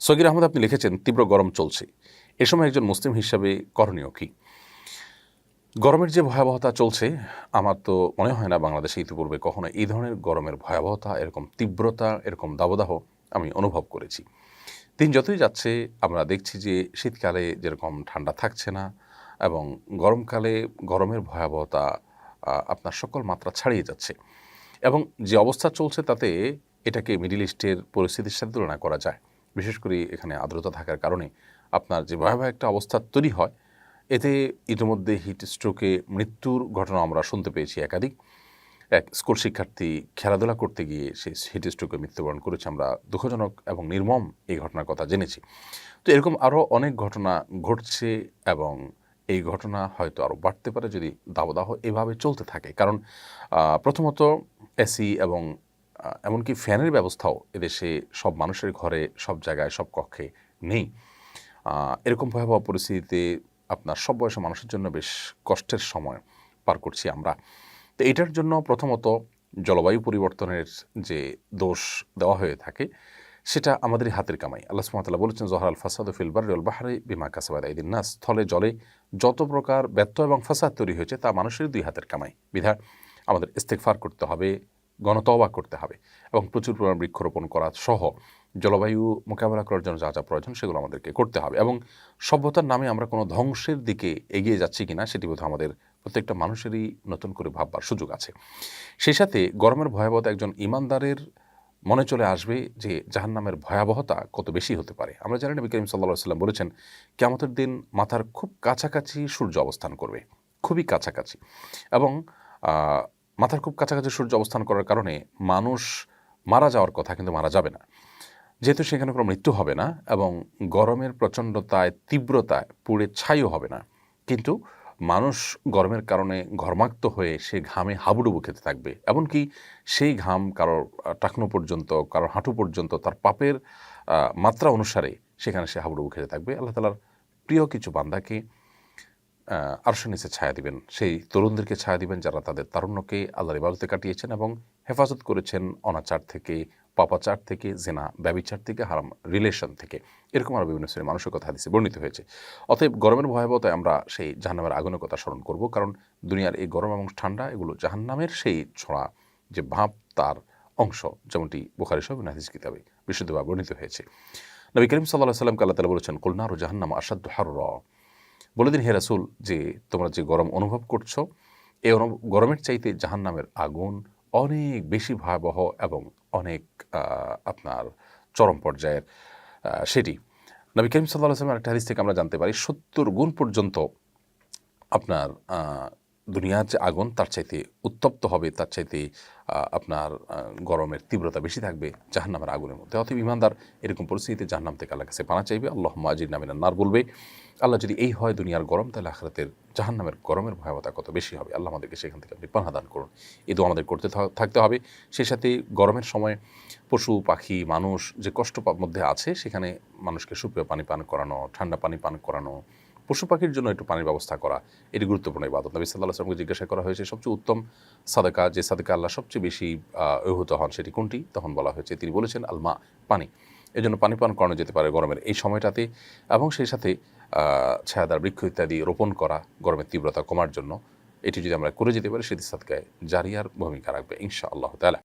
সগির আহমদ, আপনি লিখেছেন, তীব্র গরম চলছে। এ সময় একজন মুসলিম হিসাবে করণীয় কী? গরমের যে ভয়াবহতা চলছে, আমার তো মনে হয় না বাংলাদেশে ইতিপূর্বে কখনো এই ধরনের গরমের ভয়াবহতা, এরকম তীব্রতা, এরকম দাবদাহ আমি অনুভব করেছি। দিন যতই যাচ্ছে, আমরা দেখছি যে শীতকালে যেরকম ঠান্ডা থাকছে না এবং গরমকালে গরমের ভয়াবহতা আপনার সকল মাত্রা ছাড়িয়ে যাচ্ছে। এবং যে অবস্থা চলছে তাতে এটাকে মিডিল ইস্টের পরিস্থিতির সাথে তুলনা করা যায়। বিশেষ করে এখানে আর্দ্রতা থাকার কারণে আপনার যে ভয়াবহ একটা অবস্থা তৈরি হয়, এতে ইতিমধ্যে হিট স্ট্রোকে মৃত্যুর ঘটনা আমরা শুনতে পেয়েছি একাধিক। এক স্কুল শিক্ষার্থী খেলাধুলা করতে গিয়ে সে হিট স্ট্রোকে মৃত্যুবরণ করেছে, আমরা দুঃখজনক এবং নির্মম এই ঘটনার কথা জেনেছি। তো এরকম আরও অনেক ঘটনা ঘটছে এবং এই ঘটনা হয়তো আরও বাড়তে পারে যদি দাবদাহ এভাবে চলতে থাকে। কারণ প্রথমত এসি এবং এমনকি ফ্যানের ব্যবস্থাও এদেশে সব মানুষের ঘরে, সব জায়গায়, সব কক্ষে নেই। এরকম ভয়াবহ পরিস্থিতিতে আপনার সব বয়সী মানুষের জন্য বেশ কষ্টের সময় পার করছি আমরা। তো এটার জন্য প্রথমত জলবায়ু পরিবর্তনের যে দোষ দেওয়া হয়ে থাকে, সেটা আমাদের হাতের কামাই। আল্লাহ সুমতাল্লাহ বলেছেন জহর আল ফাসাদ ফিলবার রল বাহারে বিমা কাসাবাদ এই দিন না স্থলে, জলে যত প্রকার ব্যর্থ এবং ফাসাদ তৈরি হয়েছে, তা মানুষের দুই হাতের কামাই। বিধা আমাদের ইস্তেকফার করতে হবে গণতবা করতে হবে এবং প্রচুর পরিমাণ বৃক্ষরোপণ করা সহ জলবায়ু মোকাবেলা করার জন্য যা যা প্রয়োজন সেগুলো আমাদেরকে করতে হবে এবং সভ্যতার নামে আমরা কোনো ধ্বংসের দিকে এগিয়ে যাচ্ছি কিনা সেটি বোধহয় আমাদের প্রত্যেকটা মানুষেরই নতুন করে ভাববার সুযোগ আছে। সেই সাথে গরমের ভয়াবহতা একজন ইমানদারের মনে চলে আসবে যে জাহান নামের ভয়াবহতা কত বেশি হতে পারে। আমরা জানি নবী করিম সাল্লা সাল্লাম বলেছেন কেমতের দিন মাথার খুব কাছাকাছি সূর্য অবস্থান করবে। খুবই কাছাকাছি। এবং মাথার খুব কাছাকাছি সূর্য অবস্থান করার কারণে মানুষ মারা যাওয়ার কথা কিন্তু মারা যাবে না। যেহেতু সেখানে কোনো মৃত্যু হবে না এবং গরমের প্রচণ্ডতায়, তীব্রতায় পুড়ে ছাইও হবে না। কিন্তু মানুষ গরমের কারণে ঘর্মাক্ত হয়ে সে ঘামে হাবুডুবু খেতে থাকবে। এমনকি সেই ঘাম কারোর টাকনো পর্যন্ত কারোর হাঁটু পর্যন্ত, তার পাপের মাত্রা অনুসারে সেখানে সে হাবুডুবু খেতে থাকবে। আল্লাহ তালার প্রিয় কিছু বান্দাকে আরশো নিচে ছায়া দিবেন। সেই তরুণদেরকে ছায়া দিবেন যারা তাদের তারুণ্যকে আল্লাহর ইবাদতে কাটিয়েছেন এবং হেফাজত করেছেন অনাচার থেকে, পাপাচার থেকে, জেনা, ব্যবিচার থেকে, হারাম রিলেশন থেকে। এরকম আরও বিভিন্ন শ্রেণির মানুষের কথা হাদিসে বর্ণিত হয়েছে। অতএব গরমের ভয়াবহতায় আমরা সেই জাহান্নামের আগুনের কথা স্মরণ করব কারণ দুনিয়ার এই গরম এবং ঠান্ডা এগুলো জাহান্নামের সেই ছড়া যে ভাব তার অংশ, যেমনটি বুখারি সব নাহিস কিতাবে বিশুদ্ধভাবে বর্ণিত হয়েছে। নবী করিম সাল্লাহ সাল্লামকে আল্লাহ তালা বলেছেন, কলনার ও জাহান্নাম আসাদ হার বলে দিন, হে রাসুল, যে তোমরা যে গরম অনুভব করছ, এই গরমের চাইতে জাহান নামের আগুন অনেক বেশি ভয়াবহ এবং অনেক আপনার চরম পর্যায়ের সেটি। নবী করিম সাল্লাহ আসলামের একটা হাদিস থেকে আমরা জানতে পারি, সত্তর গুণ পর্যন্ত আপনার দুনিয়ার যে আগুন, তার চাইতে উত্তপ্ত হবে, তার চাইতে আপনার গরমের তীব্রতা বেশি থাকবে জাহান্নামের আগুনের মধ্যে। অতএব ইমানদার এরকম পরিস্থিতিতে জাহান্নাম থেকে আল্লাহ কাছে পানা চাইবে। আল্লাহ আজির নামিনা নার বলবে, আল্লাহ যদি এই হয় দুনিয়ার গরম, তাহলে আখরাতের জাহান্নামের গরমের ভয়াবহতা কত বেশি হবে? আল্লাহ আমাদেরকে সেখান থেকে আপনি পানা দান করুন। এই তো আমাদের করতে থাকতে হবে। সেই সাথে গরমের সময় পশু, পাখি, মানুষ যে কষ্ট মধ্যে আছে, সেখানে মানুষকে সুপেয় পানি পান করানো, ঠান্ডা পানি পান করানো পশু পাখির জন্য একটু পানির ব্যবস্থা করা, এটি গুরুত্বপূর্ণ ইবাদত। নবী সাল্লাহ আসলামকে জিজ্ঞাসা করা হয়েছে, সবচেয়ে উত্তম সাদাকা, যে সাদাকা আল্লাহ সবচেয়ে বেশি অহুত হন সেটি কোনটি? তখন বলা হয়েছে, তিনি বলেছেন, আলমা, পানি। এজন্য পানি পান করানো যেতে পারে গরমের এই সময়টাতে এবং সেই সাথে ছায়াদার বৃক্ষ ইত্যাদি রোপণ করা গরমের তীব্রতা কমার জন্য। এটি যদি আমরা করে যেতে পারি, সেটি সাদকায় জারিয়ার ভূমিকা রাখবে ইনশা আল্লাহ তালা